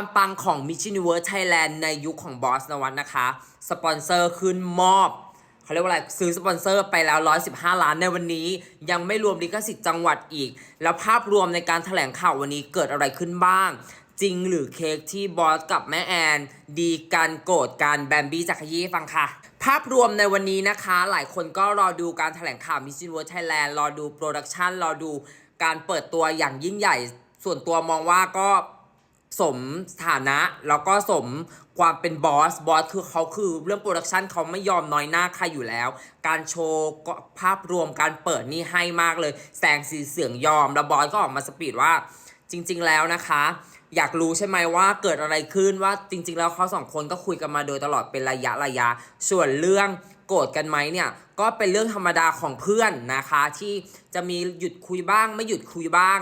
ความปังของ Miss Universe Thailand ในยุคของบอสนวัตนะคะ สปอนเซอร์ขึ้นมอบเขาเรียกว่าอะไร ซื้อสปอนเซอร์ไปแล้ว 115 ล้านในวันนี้ ยังไม่รวมลิขสิทธิ์จังหวัดอีก แล้วภาพรวมในการแถลงข่าววันนี้เกิดอะไรขึ้นบ้าง จริงหรือเค้กที่บอสกับแม่แอน ดีกันโกรธกันแบมบี้จากขยี้ฟังค่ะภาพรวมในวันนี้นะคะ หลายคนก็รอดูการแถลงข่าว Miss Universe Thailand รอดูโปรดักชันรอดูการเปิดตัวอย่างยิ่งใหญ่ ส่วนตัวมองว่าก็ สมฐานะ แล้วก็สมความเป็นบอส บอสคือเขาคือเรื่องโปรดักชันเขาไม่ยอมน้อยหน้าใครอยู่แล้ว การโชว์ก็ภาพรวมการเปิดนี่ให้มากเลย แสงสีเสียงยอม แล้วบอสก็ออกมาสปีดว่าจริง ๆ แล้วนะคะ อยากรู้ใช่ไหมว่าเกิดอะไรขึ้นว่าจริง ๆ แล้วเขาสองคนก็คุยกันมาโดยตลอดเป็นระยะระยะ ส่วนเรื่องโกรธกันไหมเนี่ยก็เป็นเรื่องธรรมดาของเพื่อนนะคะ ที่จะมีหยุดคุยบ้าง ไม่หยุดคุยบ้าง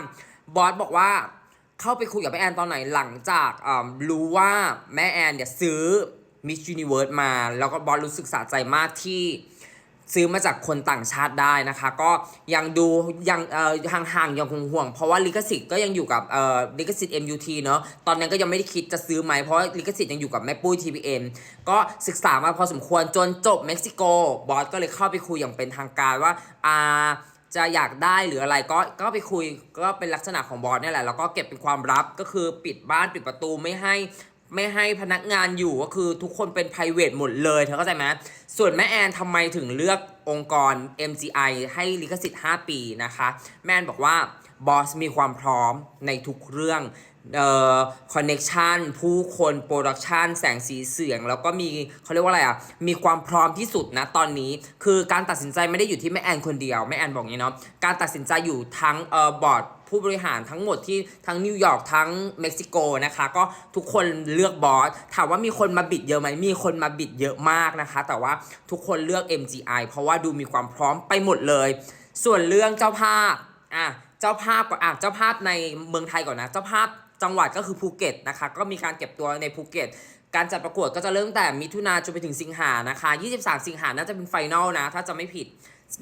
บอสบอกว่า เข้าไปคุยกับแม่แอนตอนไหนหลังจากอ่ารู้ว่าแม่แอนเนี่ยซื้อ Miss Universe มา แล้วก็บอสรู้สึกสะใจมากที่ซื้อมาจากคนต่างชาติได้นะคะ ก็ยังดูยังเอ่อห่างๆยังห่วงๆเพราะว่าลิขสิทธิ์ก็ยังอยู่กับเอ่อลิขสิทธิ์ MUT เนอะตอนนั้นก็ยังไม่ได้คิดจะซื้อไหมเพราะลิขสิทธิ์ยังอยู่กับแม่ปุ้ย TPM ก็ศึกษามาพอสมควรจนจบเม็กซิโกบอสก็เลยเข้าไปคุยอย่างเป็นทางการว่าอ่า จะอยากได้หรืออะไรก็ก็ไปคุยก็เป็นลักษณะของบอสเนี่ยแหละแล้วก็เก็บเป็นความลับก็คือปิดบ้านปิดประตูไม่ให้ไม่ให้พนักงานอยู่ก็คือทุกคนเป็น p r i v a t หมดเลยเธอเข้าใจไหมส่วนแม่แอนทำไมถึงเลือกองค์กร MGI ให้ลิขสิทธิ์ 5 ปีนะคะ แม่แอนบอกว่า บอสมีความพร้อมในทุกเรื่องเอ่อคอนเน็ชันผู้คนโปรดักชันแสงสีเสียง แล้วก็มีเขาเรียกว่าอะไรอะ มีความพร้อมที่สุดนะตอนนี้ คือการตัดสินใจไม่ได้อยู่ที่แม่แอนคนเดียว แม่แอนบอกอย่างนี้เนาะการตัดสินใจอยู่ทั้งเอ่อบอร์ดผู้บริหารทั้งหมดที่ทั้งนิวยอร์กทั้งเม็กซิโกนะคะ ก็ทุกคนเลือกบอสถามว่ามีคนมาบิดเยอะไหมมีคนมาบิดเยอะมากนะคะ แต่ว่าทุกคนเลือก MGI เพราะว่าดูมีความพร้อมไปหมดเลย ส่วนเรื่องเจ้าภาพอะ เจ้าภาพก่อนอะเจ้าภาพในเมืองไทยก่อนนะ เจ้าภาพจังหวัดก็คือภูเก็ตนะคะ ก็มีการเก็บตัวในภูเก็ต การจัดประกวดก็จะเริ่มแต่มิถุนาจนไปถึงสิงหานะคะ 23 สิงหาน่าจะเป็นไฟนอลนะ ถ้าจะไม่ผิด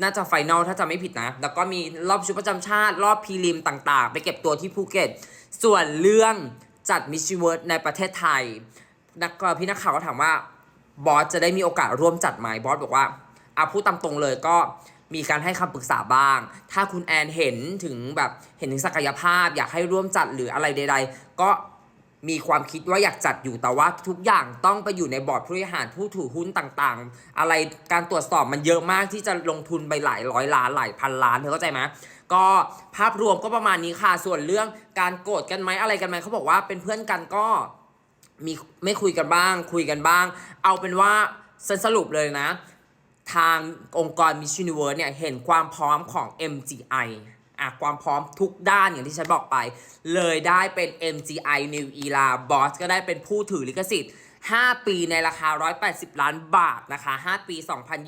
น่าจะไฟนอลถ้าจะไม่ผิดนะ แล้วก็มีรอบชุดประจำชาติ รอบพรีลิมต่างๆ ไปเก็บตัวที่ภูเก็ต ส่วนเรื่องจัดมิชชันเวิร์ดในประเทศไทย นักพี่นักข่าวก็ถามว่าบอสจะได้มีโอกาสร่วมจัดไหมบอสบอกว่าอาพูดตามตรงเลยก็ มีการให้คำปรึกษาบ้าง ถ้าคุณแอนเห็นถึงแบบเห็นถึงศักยภาพ อยากให้ร่วมจัดหรืออะไรใด ๆ ก็มีความคิดว่าอยากจัดอยู่แต่ว่าทุกอย่างต้องไปอยู่ในบอร์ดผู้บริหารผู้ถือหุ้นต่างๆ อะไรการตรวจสอบมันเยอะมากที่จะลงทุนไปหลายร้อยล้านหลายพันล้านเธอเข้าใจไหมก็ภาพรวมก็ประมาณนี้ค่ะส่วนเรื่องการโกรธกันไหมอะไรกันไหมเขาบอกว่าเป็นเพื่อนกันก็มีไม่คุยกันบ้าง คุยกันบ้าง เอาเป็นว่าสรุปเลยนะ ทางองค์กร Miss Universe เนี่ยเห็นความพร้อมของ MGI อะความพร้อมทุกด้านอย่างที่ฉันบอกไป เลยได้เป็น MGI New Era Boss ก็ได้เป็นผู้ถือลิขสิทธิ์ 5 ปีในราคา 180 ล้านบาทนะคะ 5 ปี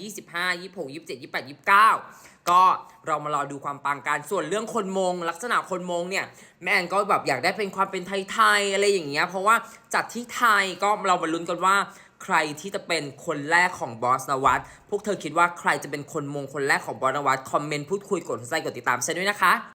2025 26 27 28 29 ก็เรามารอดูความปังกันส่วนเรื่องคนมง ลักษณะคนมงเนี่ย แม่แอนก็แบบอยากได้เป็นความเป็นไทย ๆ อะไรอย่างเงี้ยเพราะว่าจัดที่ไทยก็เรามาลุ้นกันว่า ใครที่จะเป็นคนแรกของบอสนวัตพวกเธอคิดว่าใครจะเป็นคนมงคนแรกของบอสนวัตคอมเมนต์พูดคุยกดหัวใจกดติดตามฉันด้วยนะคะ